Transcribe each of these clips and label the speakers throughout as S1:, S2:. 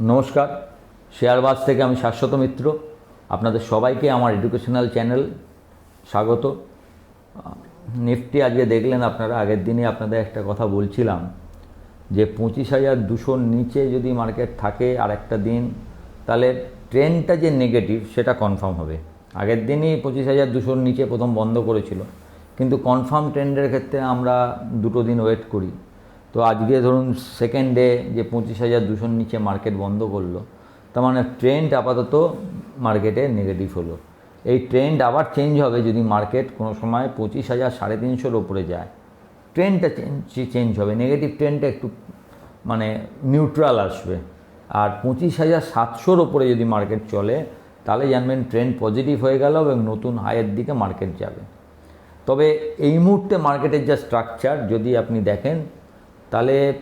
S1: নমস্কার। শেয়ারবাজ থেকে আমি শাশ্বত মিত্র। আপনাদের সবাইকে আমার এডুকেশনাল চ্যানেল স্বাগত। নিফটি আজকে দেখলেন আপনারা, আগের দিনে আপনাদের একটা কথা বলছিলাম যে পঁচিশ হাজার দুশোর নিচে যদি মার্কেট থাকে আর একটা দিন, তাহলে ট্রেনটা যে নেগেটিভ সেটা কনফার্ম হবে। আগের দিনই পঁচিশ হাজার দুশোর নিচে প্রথম বন্ধ করেছিল। কিন্তু কনফার্ম ট্রেন্ডের ক্ষেত্রে আমরা দুটো দিন ওয়েট করি। তো আজকে ধরুন সেকেন্ড ডে যে পঁচিশ হাজার দুশোর নিচে মার্কেট বন্ধ করল, তার মানে ট্রেন্ড আপাতত মার্কেটে নেগেটিভ হলো। এই ট্রেন্ড আবার চেঞ্জ হবে যদি মার্কেট কোনো সময় পঁচিশ হাজার সাড়ে তিনশোর ওপরে যায়। ট্রেন্ডটা চেঞ্জ হবে। নেগেটিভ ট্রেন্ডটা একটু মানে নিউট্রাল আসবে। আর পঁচিশ হাজার সাতশোর ওপরে যদি মার্কেট চলে, তাহলে জানবেন ট্রেন্ড পজিটিভ হয়ে গেল এবং নতুন হাইয়ের দিকে মার্কেট যাবে। তবে এই মুহূর্তে মার্কেটের যা স্ট্রাকচার যদি আপনি দেখেন তাহলে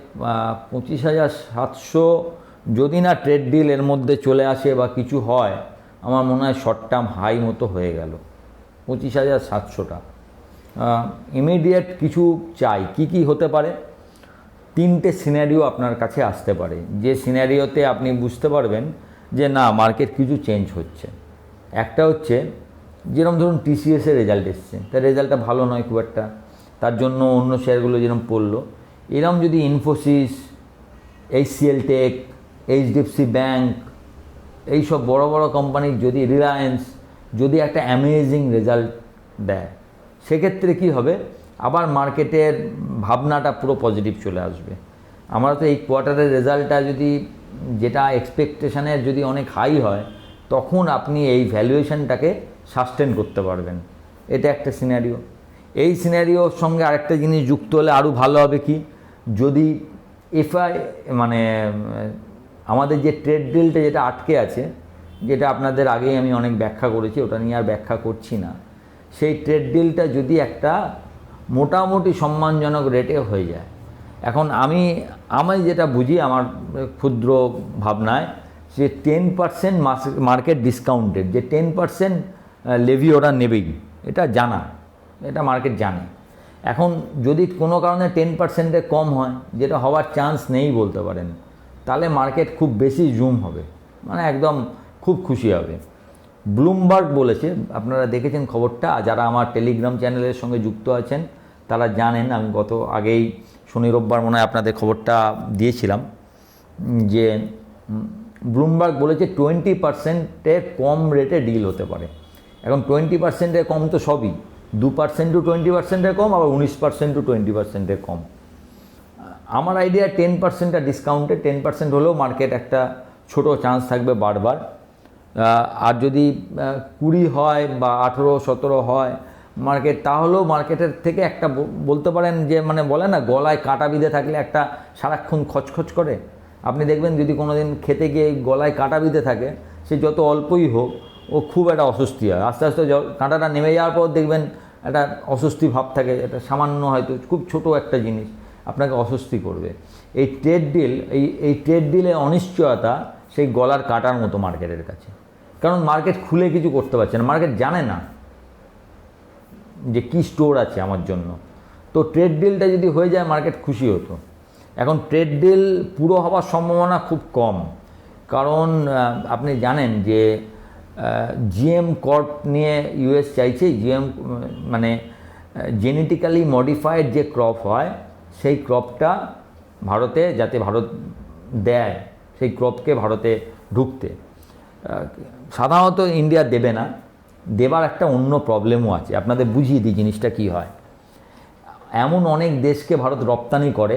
S1: পঁচিশ হাজার সাতশো যদি না ট্রেড ডিল এর মধ্যে চলে আসে বা কিছু হয়, আমার মনে হয় শর্ট টার্ম হাই মতো হয়ে গেল। পঁচিশ হাজার সাতশোটা। ইমিডিয়েট কিছু চাই। কি কি হতে পারে? তিনটে সিনারিও আপনার কাছে আসতে পারে। যে সিনারিওতে আপনি বুঝতে পারবেন যে না মার্কেট কিছু চেঞ্জ হচ্ছে। একটা হচ্ছে, যেরকম ধরুন টিসিএসের রেজাল্ট এসছে। তার রেজাল্টটা ভালো নয় খুব একটা। তার জন্য অন্য শেয়ারগুলো যেরকম পড়ল। এরকম যদি Infosys HCL tech HDFC bank এইসব বড় বড় কোম্পানির যদি রিলায়েন্স যদি একটা অ্যামেজিং রেজাল্ট দেয়, সেক্ষেত্রে কি হবে? আবার মার্কেটের ভাবনাটা পুরো পজিটিভ চলে আসবে। আমরা তো এই কোয়ার্টারের রেজাল্টটা যদি, যেটা এক্সপেকটেশনের যদি অনেক হাই হয়, তখন আপনি এই ভ্যালুয়েশনটাকে সাস্টেন করতে পারবেন। এটা একটা সিনারিও এই সিনারিওর সঙ্গে আরেকটা জিনিস যুক্ত হলে আরও ভালো হবে কি? যদি এফআই মানে আমাদের যে ট্রেড ডিলটা যেটা আটকে আছে, যেটা আপনাদের আগেই আমি অনেক ব্যাখ্যা করেছি, ওটা নিয়ে আর ব্যাখ্যা করছি না। সেই ট্রেড ডিলটা যদি একটা মোটামুটি সম্মানজনক রেটে হয়ে যায়, এখন আমি আমি যেটা বুঝি আমার ক্ষুদ্র ভাবনায়, যে টেন পার্সেন্ট মার্কেট ডিসকাউন্টেড যে টেন পার্সেন্ট লেভি ওরা নেবেই, এটা জানা, এটা মার্কেট জানে। এখন যদি কোনো কারণে টেন পার্সেন্টের কম হয়, যেটা হওয়ার চান্স নেই বলতে পারেন, তাহলে মার্কেট খুব বেশি জুম হবে। মানে একদম খুব খুশি হবে। ব্লুমবার্গ বলেছে, আপনারা দেখেছেন খবরটা যারা আমার টেলিগ্রাম চ্যানেলের সঙ্গে যুক্ত আছেন, তারা জানেন, আমি গত আগেই শনি রোববার মনে হয় আপনাদের খবরটা দিয়েছিলাম, যে ব্লুমবার্গ বলেছে টোয়েন্টি পার্সেন্টের কম রেটে ডিল হতে পারে। এখন টোয়েন্টি পার্সেন্টের কম তো সবই। দু পার্সেন্ট টু টোয়েন্টি পার্সেন্টের কম, আবার উনিশ পার্সেন্ট টু টোয়েন্টি পার্সেন্টের কম। আমার আইডিয়া টেন পার্সেন্টটা ডিসকাউন্টে টেন পার্সেন্ট হলেও মার্কেট একটা ছোট চান্স থাকবে বারবার। আর যদি কুড়ি হয় বা আঠেরো, সতেরো হয় মার্কেট তাহলেও মার্কেটের থেকে একটা বলতে পারেন যে মানে বলে না, গলায় কাটা বিঁধে থাকলে একটা সারাক্ষণ খচখচ করে। আপনি দেখবেন যদি কোনো দিন খেতে গিয়ে গলায় কাটা বিঁধে থাকে, সে যত অল্পই হোক, ও খুব একটা অস্বস্তি হয়। আস্তে আস্তে কাঁটাটা নেমে যাওয়ার পর দেখবেন একটা অস্বস্তি ভাব থাকে, এটা সামান্য হয়তো খুব ছোট একটা জিনিস, আপনাকে অস্বস্তি করবে। এই ট্রেড ডিল এই এই ট্রেড ডিলে অনিশ্চয়তা সেই গলার কাটার মতো মার্কেটের কাছে। কারণ মার্কেট খুলে কিছু করতে পারছে না, মার্কেট জানে না যে কি স্টোর আছে আমার জন্য। তো ট্রেড ডিলটা যদি হয়ে যায়, মার্কেট খুশি হতো। এখন ট্রেড ডিল পুরো হওয়ার সম্ভাবনা খুব কম। কারণ আপনি জানেন যে জিএম কর্প নিয়ে ইউএস চাইছে জিএম মানে জেনেটিক্যালি মডিফাইড যে ক্রপ হয়, সেই ক্রপটা ভারতে, যাতে ভারত দেয়, সেই ক্রপকে ভারতে ঢুকতে। সাধারণত ইন্ডিয়া দেবে না, দেবার একটা অন্য প্রবলেমও আছে। আপনাদের বুঝিয়ে দিই জিনিসটা কি হয়। এমন অনেক দেশকে ভারত রপ্তানি করে,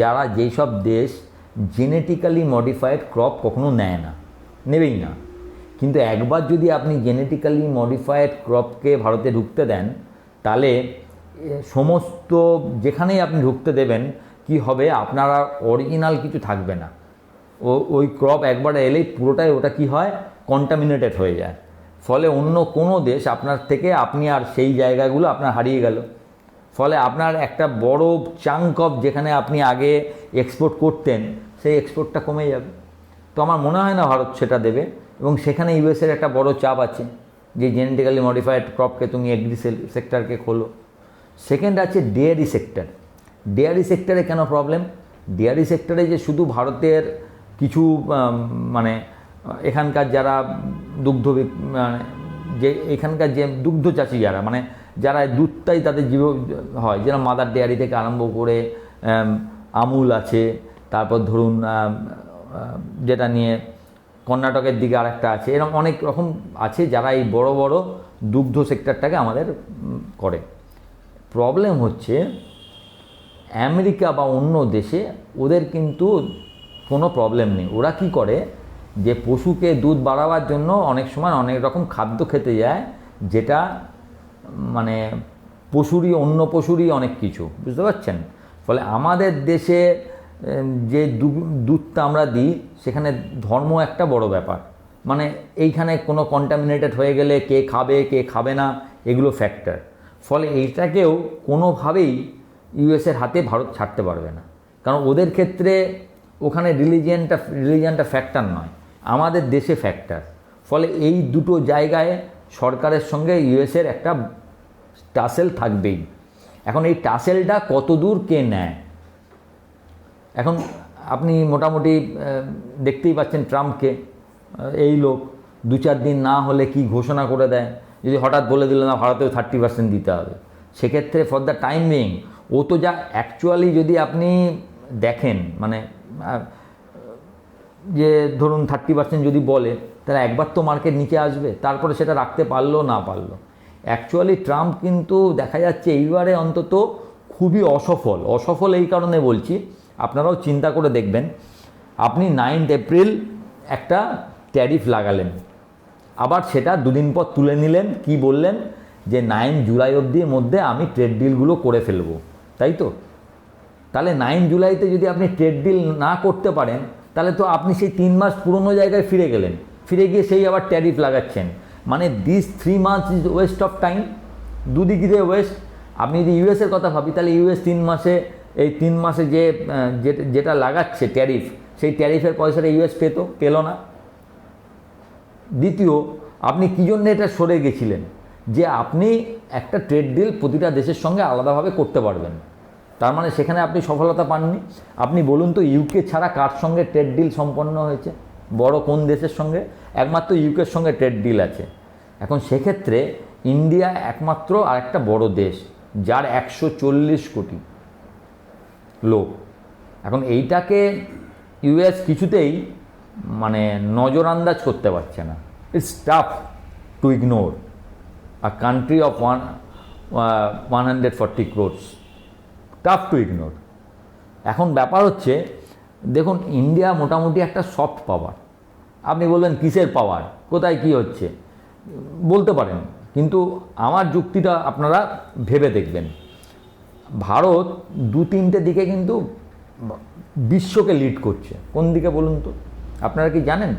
S1: যারা যেই সব দেশ জেনেটিক্যালি মডিফাইড ক্রপ কখনো নেয় না, নেবেই না। কিন্তু একবার যদি আপনি জেনেটিক্যালি মডিফাইড ক্রপকে ভারতে ঢুকতে দেন, তাহলে সমস্ত যেখানেই আপনি ঢুকতে দেবেন, কি হবে? আপনার আর অরিজিনাল কিছু থাকবে না। ও, ওই ক্রপ একবার এলেই পুরোটাই ওটা কি হয়? কন্টামিনেটেড হয়ে যায়। ফলে অন্য কোনো দেশ আপনার থেকে আপনি আর সেই জায়গাগুলো আপনার হারিয়ে গেল। ফলে আপনার একটা বড় চাঙ্ক অফ যেখানে আপনি আগে এক্সপোর্ট করতেন, সেই এক্সপোর্টটা কমে যাবে। তো আমার মনে হয় না ভারত সেটা দেবে। এবং সেখানে ইউএসের একটা বড় চাপ আছে, যে জেনেটিক্যালি মডিফাইড ক্রপকে তুমি এগ্রি সেক্টরকে খোলো। সেকেন্ড আছে ডেয়ারি সেক্টর ডেয়ারি সেক্টরে কেন প্রবলেম ডেয়ারি সেক্টরে যে শুধু ভারতের কিছু মানে এখানকার যারা দুগ্ধ মানে যে এখানকার যে দুগ্ধ চাষি যারা মানে যারা দুধটাই তাদের জীব, হয়। যেরকম মাদার ডেয়ারি থেকে আরম্ভ করে আমুল আছে, তারপর ধরুন যেটা নিয়ে কর্ণাটকের দিকে আরেকটা আছে। এরকম অনেক রকম আছে যারা এই বড় বড় দুগ্ধ সেক্টরটাকে আমাদের করে। প্রবলেম হচ্ছে আমেরিকা বা অন্য দেশে ওদের কিন্তু কোনো প্রবলেম নেই। ওরা কি করে যে পশুকে দুধ বাড়াবার জন্য অনেক সময় অনেক রকম খাদ্য খেতে যায়, যেটা মানে পশুরই, অন্য পশুরই অনেক কিছু। বুঝতে পারছেন? ফলে আমাদের দেশে যে দুধটা আমরা দিই, সেখানে ধর্ম একটা বড় ব্যাপার। মানে এইখানে কোনো কন্টামিনেটেড হয়ে গেলে কে খাবে কে খাবে না, এগুলো ফ্যাক্টর ফলে এইটাকেও কোনোভাবেই ইউএসের হাতে ভারত ছাড়তে পারবে না। কারণ ওদের ক্ষেত্রে ওখানে রিলিজিয়ানটা রিলিজিয়ানটা ফ্যাক্টর নয়। আমাদের দেশে ফ্যাক্টর ফলে এই দুটো জায়গায় সরকারের সঙ্গে ইউএসের একটা টাসেল থাকবেই। এখন এই টাসেলটা কত দূর কে নেয়? এখন আপনি মোটামুটি দেখতেই পাচ্ছেন ট্রাম্পকে এই লোক দু চার দিন না হলে কি ঘোষণা করে দেয়? যদি হঠাৎ বলে দিল, না, ভারতেও থার্টি পার্সেন্ট দিতে হবে। সেক্ষেত্রে ফর দ্য টাইম বিং ও তো যা অ্যাকচুয়ালি যদি আপনি দেখেন মানে যে ধরুন থার্টি পার্সেন্ট যদি বলে, তাহলে একবার তো মার্কেট নিচে আসবে, তারপরে সেটা রাখতে পারল, না পারল। অ্যাকচুয়ালি ট্রাম্প কিন্তু দেখা যাচ্ছে এইবারে অন্তত খুবই অসফল অসফল এই কারণে বলছি আপনারাও চিন্তা করে দেখবেন, আপনি নাইনথ এপ্রিল একটা ট্যারিফ লাগালেন। আবার সেটা দুদিন পর তুলে নিলেন, কি বললেন? যে নাইন জুলাই অবধির মধ্যে আমি ট্রেড ডিলগুলো করে ফেলব। তাই তো? তাহলে নাইন জুলাইতে যদি আপনি ট্রেড ডিল না করতে পারেন, তাহলে তো আপনি সেই তিন মাস পুরনো জায়গায় ফিরে গেলেন। ফিরে গিয়ে সেই আবার ট্যারিফ লাগাচ্ছেন। মানে this three months is waste of time দুদিক ওয়েস্ট আপনি যদি ইউএসের কথা ভাবি, তাহলে ইউএস তিন মাসে এই তিন মাসে যে যেটা- লাগাচ্ছে ট্যারিফ সেই ট্যারিফের পয়সাটা ইউএস পেত, পেল না। দ্বিতীয়, আপনি কী জন্য এটা সরে গেছিলেন? যে আপনি একটা ট্রেড ডিল প্রতিটা দেশের সঙ্গে আলাদাভাবে করতে পারবেন। তার মানে সেখানে আপনি সফলতা পাননি। আপনি বলুন তো ইউকে ছাড়া কার সঙ্গে ট্রেড ডিল সম্পন্ন হয়েছে? বড় কোন দেশের সঙ্গে? একমাত্র ইউকের সঙ্গে ট্রেড ডিল আছে। এখন সেক্ষেত্রে ইন্ডিয়া একমাত্র আরেকটা বড় দেশ, যার একশো চল্লিশ কোটি। লোক এখন এইটাকে ইউএস কিছুতেই মানে নজরআন্দাজ করতে পারছে না। It's tough to ignore a country of one one hundred forty crores tough to ignore এখন ব্যাপার হচ্ছে, দেখুন ইন্ডিয়া মোটামুটি একটা সফট পাওয়ার আপনি বলবেন, কিসের পাওয়ার কোথায় কি হচ্ছে? বলতে পারেন। কিন্তু আমার যুক্তিটা আপনারা ভেবে দেখবেন। ভারত দু তিনটে দিকে কিন্তু বিশ্বকে লিড করছে। কোন দিকে বলুন তো? আপনারা কি জানেন?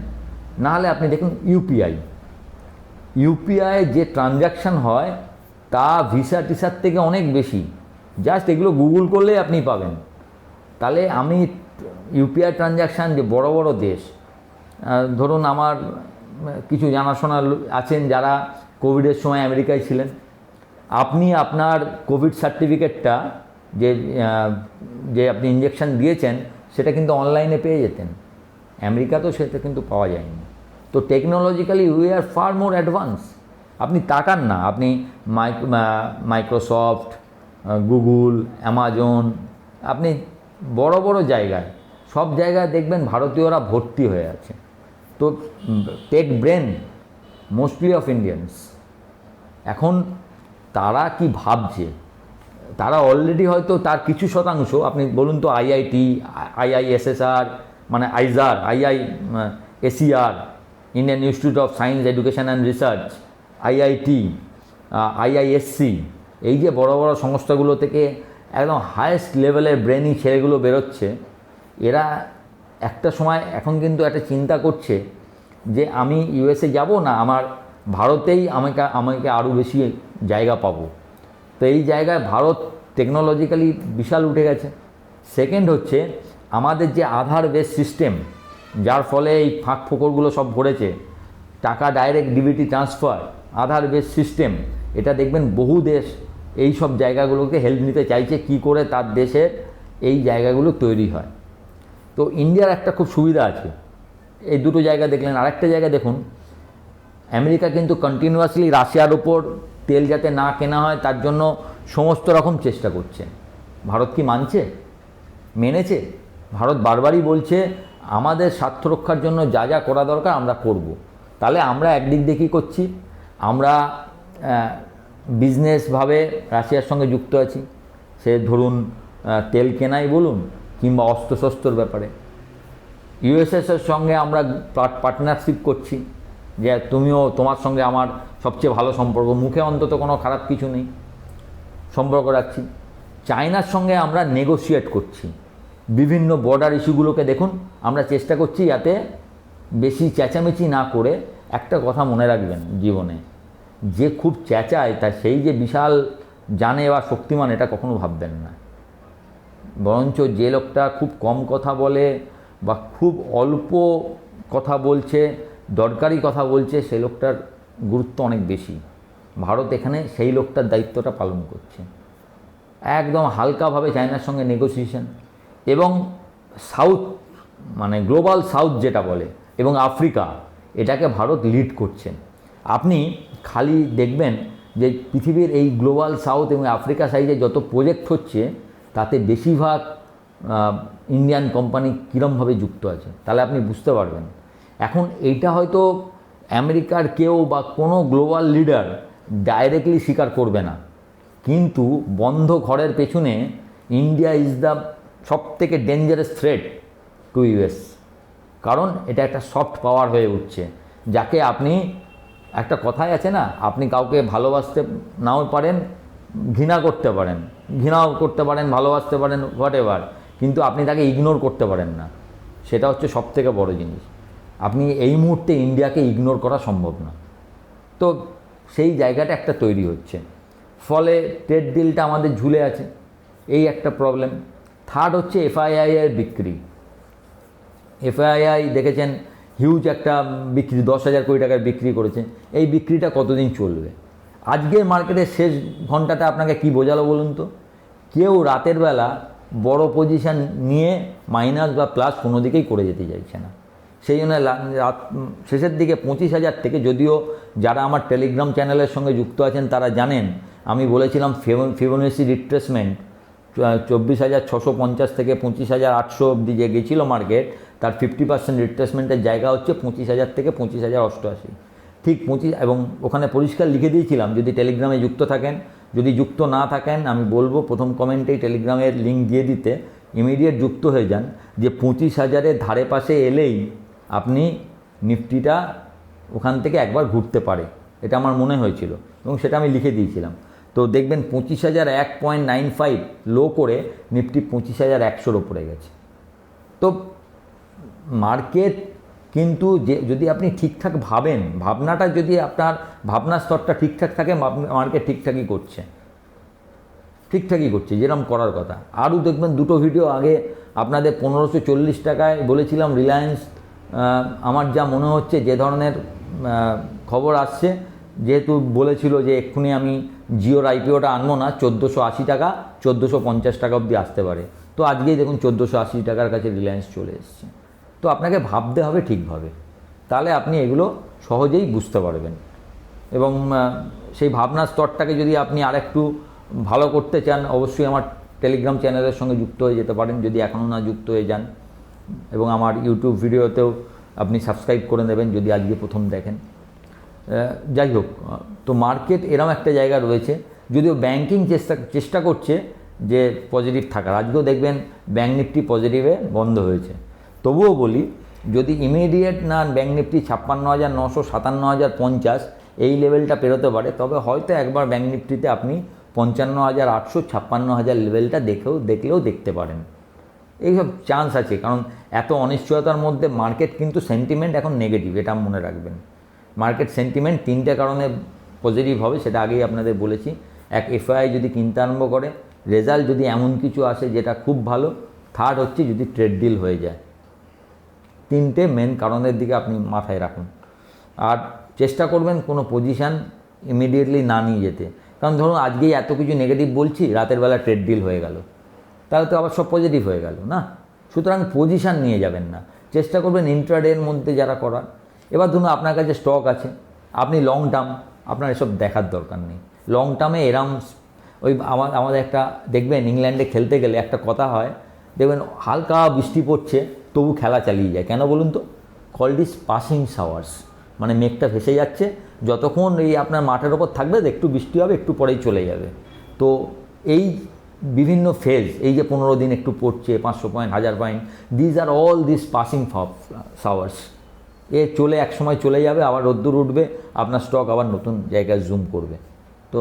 S1: না হলে আপনি দেখুন ইউপিআই ইউপিআই যে ট্রানজ্যাকশান হয়, তা ভিসা টিসার থেকে অনেক বেশি। জাস্ট এগুলো গুগল করলেই আপনি পাবেন। তাহলে আমি ইউপিআই ট্রানজ্যাকশান যে বড় বড় দেশ ধরুন আমার কিছু জানাশোনা আছেন যারা কোভিডের সময় আমেরিকায় ছিলেন। আপনি আপনার কোভিড সার্টিফিকেটটা যে যে আপনি ইঞ্জেকশন দিয়েছেন, সেটা কিন্তু অনলাইনে পেয়ে যেতেন। আমেরিকাতেও সেটা কিন্তু পাওয়া যায়নি। তো technologically we are far more advance আপনি তাকান না, আপনি মাইক্রোসফট গুগল অ্যামাজন আপনি বড় বড় জায়গায়, সব জায়গায় দেখবেন ভারতীয়রা ভর্তি হয়ে আছে। তো tech brain mostly of Indians এখন তারা কি ভাবছে? তারা অলরেডি হয়তো তার কিছু শতাংশ, আপনি বলুন তো আইআইটি আইআইএসএসআর মানে IISER II SER Indian Institute of Science Education and Research IIT IISc এই যে বড় বড় সংস্থাগুলো থেকে একদম হায়েস্ট লেভেলের ব্রেনি ছেলেগুলো বেরোচ্ছে, এরা একটা সময় এখন কিন্তু একটা চিন্তা করছে যে আমি ইউএসএ যাব না? আমার ভারতেই আমাকে আমাকে আরও বেশি জায়গা পাবো। তো এই জায়গায় ভারত টেকনোলজিক্যালি বিশাল উঠে গেছে। সেকেন্ড হচ্ছে, আমাদের যে আধার বেস সিস্টেম যার ফলে এই ফাঁক ফোকরগুলো সব ভরেছে, টাকা direct DBT transfer Aadhaar base system এটা দেখবেন বহু দেশ এই সব জায়গাগুলোকে হেল্প নিতে চাইছে, কি করে তার দেশের এই জায়গাগুলো তৈরি হয়। তো ইন্ডিয়ার একটা খুব সুবিধা আছে। এই দুটো জায়গা দেখলেন। আরেকটা জায়গা দেখুন, আমেরিকা কিন্তু কন্টিনিউয়াসলি রাশিয়ার ওপর তেল যাতে না কেনা হয়, তার জন্য সমস্ত রকম চেষ্টা করছে। ভারত কি মানছে? মেনেছে? ভারত বারবারই বলছে, আমাদের স্বার্থ রক্ষার জন্য যা যা করা দরকার আমরা করব। তাহলে আমরা একদিক কী করছি? আমরা বিজনেসভাবে রাশিয়ার সঙ্গে যুক্ত আছি। সে ধরুন তেল কেনাই বলুন কিংবা অস্ত্রশস্ত্রর ব্যাপারে। ইউএসএসের সঙ্গে আমরা পার্টনারশিপ করছি যে তুমিও তোমার সঙ্গে আমার সবচেয়ে ভালো সম্পর্ক। মুখে অন্তত কোনো খারাপ কিছু নেই। সম্পর্ক রাখছি। চায়নার সঙ্গে আমরা নেগোশিয়েট করছি। বিভিন্ন বর্ডার ইস্যুগুলোকে দেখুন, আমরা চেষ্টা করছি যাতে বেশি চেঁচামেচি না করে একটা কথা মনে রাখবেন জীবনে। যে খুব চেঁচায়, তা সেই যে বিশাল জানে বা শক্তিমান, এটা কখনো ভাববেন না। বরঞ্চ যে লোকটা খুব কম কথা বলে বা খুব অল্প কথা বলছে, দরকারি কথা বলছে, সে লোকটার গুরুত্ব অনেক বেশি। ভারত এখানে সেই লোকটার দায়িত্বটা পালন করছে। একদম হালকাভাবে চায়নার সঙ্গে নেগোসিয়েশন এবং সাউথ মানে গ্লোবাল সাউথ যেটা বলে এবং আফ্রিকা, এটাকে ভারত লিড করছে আপনি খালি দেখবেন যে পৃথিবীর এই গ্লোবাল সাউথ এবং আফ্রিকা সাইডে যত প্রজেক্ট হচ্ছে, তাতে বেশিরভাগ ইন্ডিয়ান কোম্পানি কীরমভাবে যুক্ত আছে, তাহলে আপনি বুঝতে পারবেন। এখন এইটা হয়তো আমেরিকার কেউ বা কোনো গ্লোবাল লিডার ডাইরেক্টলি স্বীকার করবে না। কিন্তু বন্ধ ঘরের পেছনে ইন্ডিয়া ইজ দ্য সব থেকে ডেঞ্জারাস থ্রেট টু ইউএস। কারণ এটা একটা সফট পাওয়ার হয়ে উঠছে। যাকে আপনি, একটা কথাই আছে না, আপনি কাউকে ভালোবাসতে নাও পারেন, ঘৃণা করতে পারেন। ঘৃণাও করতে পারেন, ভালোবাসতে পারেন হোয়াট এভার কিন্তু আপনি তাকে ইগনোর করতে পারেন না। সেটা হচ্ছে সব থেকে বড় জিনিস। আপনি এই মুহূর্তে ইন্ডিয়াকে ইগনোর করা সম্ভব না। তো সেই জায়গাটা একটা তৈরি হচ্ছে। ফলে ট্রেড ডিলটা আমাদের ঝুলে আছে। এই একটা প্রবলেম থার্ড হচ্ছে এফআইআই এর বিক্রি। এফআইআই দেখেছেন হিউজ একটা বিক্রি, দশ হাজার কোটি টাকার বিক্রি করেছে। এই বিক্রিটা কতদিন চলবে? আজকের মার্কেটের শেষ ঘন্টাটা আপনাকে কি বোঝালো বলুন তো? কেউ রাতের বেলা বড় পজিশন নিয়ে মাইনাস বা প্লাস কোনো দিকেই করে যেতে চাইছে না। সেই জন্য শেষের দিকে পঁচিশ হাজার থেকে যদিও যারা আমার টেলিগ্রাম চ্যানেলের সঙ্গে যুক্ত আছেন, তারা জানেন, আমি বলেছিলাম ফিবোনেসি রিট্রেসমেন্ট চব্বিশ হাজার ছশো পঞ্চাশ থেকে পঁচিশ হাজার আটশো অব্দি যে গেছিল মার্কেট তার ফিফটি পার্সেন্ট রিট্রেসমেন্টের জায়গা হচ্ছে পঁচিশ হাজার থেকে পঁচিশ হাজার অষ্টআশি। ঠিক পঁচিশ এবং ওখানে পরিষ্কার লিখে দিয়েছিলাম, যদি টেলিগ্রামে যুক্ত থাকেন, যদি যুক্ত না থাকেন, আমি বলব প্রথম কমেন্টেই টেলিগ্রামের লিঙ্ক দিয়ে দিতে ইমিডিয়েট যুক্ত হয়ে যান, যে পঁচিশ হাজারের ধারে পাশে এলেই আপনি নিফটিটা ওখান থেকে একবার ঘুরতে পারে। এটা আমার মনে হয়েছিল এবং সেটা আমি লিখে দিয়েছিলাম। তো দেখবেন পঁচিশ হাজার এক পয়েন্ট নাইন ফাইভ লো করে নিফটি পঁচিশ হাজার একশোর ওপরে গেছে। তো মার্কেট কিন্তু যে, যদি আপনি ঠিকঠাক ভাবেন, ভাবনাটা যদি আপনার ভাবনার স্তরটা ঠিকঠাক থাকে মার্কেট ঠিকঠাকই করছে। ঠিকঠাকই করছে যেরকম করার কথা। আরও দেখবেন দুটো ভিডিও আগে আপনাদের পনেরোশো চল্লিশ টাকায় বলেছিলাম রিলায়েন্স আমার যা মনে হচ্ছে, যে ধরনের খবর আসছে, যেহেতু বলেছিল যে এক্ষুনি আমি জিওর আইপিওটা আনব না, চোদ্দোশো আশি টাকা, চোদ্দোশো পঞ্চাশ টাকা অবধি আসতে পারে। তো আজকেই দেখুন, চোদ্দোশো আশি টাকার কাছে রিলায়েন্স চলে এসছে। তো আপনাকে ভাবতে হবে ঠিকভাবে। তাহলে আপনি এগুলো সহজেই বুঝতে পারবেন। এবং সেই ভাবনার স্তরটাকে যদি আপনি আরেকটু ভালো করতে চান, অবশ্যই আমার টেলিগ্রাম চ্যানেলের সঙ্গে যুক্ত হয়ে যেতে পারেন, যদি এখনও না যুক্ত হয়ে যান। এবং আমার ইউটিউব ভিডিওতেও আপনি সাবস্ক্রাইব করে নেবেন যদি আজকে প্রথম দেখেন। যাই হোক তো মার্কেট এরম একটা জায়গা রয়েছে, যদিও ব্যাংকিং চেষ্টা চেষ্টা করছে যে পজিটিভ থাকার। আজকেও দেখবেন ব্যাঙ্ক নিফটি পজিটিভে বন্ধ হয়েছে। তবুও বলি, যদি ইমিডিয়েট না ব্যাঙ্ক নিফটি ছাপ্পান্ন হাজার, নশো সাতান্ন হাজার, পঞ্চাশ, এই লেভেলটা পেরোতে পারে, তবে হয়তো একবার ব্যাঙ্ক নিফটিতে আপনি পঞ্চান্ন হাজার, আটশো ছাপ্পান্ন হাজার লেভেলটা দেখেও, দেখলেও দেখতে পারেন। এইসব চান্স আছে, কারণ এত অনিশ্চয়তার মধ্যে মার্কেট কিন্তু সেন্টিমেন্ট এখন নেগেটিভ এটা মনে রাখবেন। মার্কেট সেন্টিমেন্ট তিনটে কারণে পজিটিভ হবে, সেটা আগেই আপনাদের বলেছি। এক এফআই যদি কিনতে আরম্ভ করে রেজাল্ট যদি এমন কিছু আসে যেটা খুব ভালো থার্ড হচ্ছে যদি ট্রেড ডিল হয়ে যায়। তিনটে মেন কারণের দিকে আপনি মাথায় রাখুন। আর চেষ্টা করবেন কোনো পজিশান ইমিডিয়েটলি না নিয়ে যেতে। কারণ ধরুন, আজকেই এত কিছু নেগেটিভ বলছি, রাতের বেলা ট্রেড ডিল হয়ে গেল। তাহলে তো আবার সব পজিটিভ হয়ে গেল, না? সুতরাং পজিশান নিয়ে যাবেন না। চেষ্টা করবেন ইন্ট্রাডের মধ্যে যারা করার। এবার ধরুন আপনার কাছে স্টক আছে, আপনি লং টার্ম আপনার এসব দেখার দরকার নেই। লং টার্মে এরাম ওই আমার আমাদের একটা, দেখবেন ইংল্যান্ডে খেলতে গেলে একটা কথা হয়, দেখবেন হালকা বৃষ্টি পড়ছে, তবু খেলা চালিয়ে যায়। কেন বলুন তো? কল্ড ইস পাসিং শাওয়ার্স মানে মেঘটা ভেসে যাচ্ছে, যতক্ষণ এই আপনার মাঠের ওপর থাকবে, একটু বৃষ্টি হবে, একটু পরেই চলে যাবে। তো এই বিভিন্ন ফেজ এই যে পনেরো দিন একটু পড়ছে, পাঁচশো পয়েন্ট হাজার point these are all this passing showers এ চলে এক সময় চলে যাবে, আবার রোদ্দুর উঠবে, আপনার স্টক আবার নতুন জায়গায় জুম করবে। তো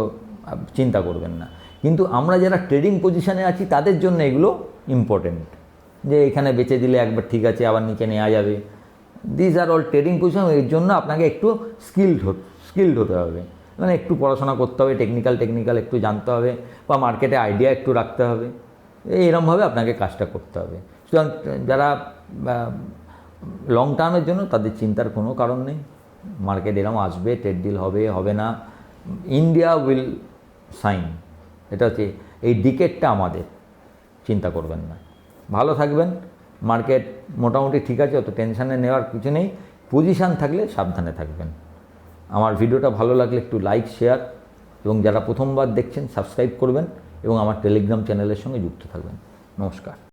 S1: চিন্তা করবেন না। কিন্তু আমরা যারা ট্রেডিং পজিশানে আছি, তাদের জন্য এগুলো ইম্পর্টেন্ট যে এখানে বেচে দিলে একবার ঠিক আছে, আবার নিচে নেওয়া যাবে। This are all trading position এর জন্য আপনাকে একটু স্কিলড স্কিলড হতে হবে। মানে একটু পড়াশোনা করতে হবে টেকনিক্যাল টেকনিক্যাল একটু জানতে হবে বা মার্কেটে আইডিয়া একটু রাখতে হবে। এরমভাবে আপনাকে কাজটা করতে হবে। সুতরাং যারা লং টার্মের জন্য তাদের চিন্তার কোনো কারণ নেই। মার্কেট এরম আসবে ট্রেড ডিল হবে হবে না। ইন্ডিয়া উইল সাইন এটা হচ্ছে এই ডিকেটটা আমাদের। চিন্তা করবেন না। ভালো থাকবেন। মার্কেট মোটামুটি ঠিক আছে, অত টেনশানে নেওয়ার কিছু নেই। পজিশান থাকলে সাবধানে থাকবেন। আমার ভিডিওটা ভালো লাগলে একটু লাইক শেয়ার এবং যারা প্রথমবার দেখছেন সাবস্ক্রাইব করবেন এবং আমার টেলিগ্রাম চ্যানেলের সঙ্গে যুক্ত থাকবেন। নমস্কার।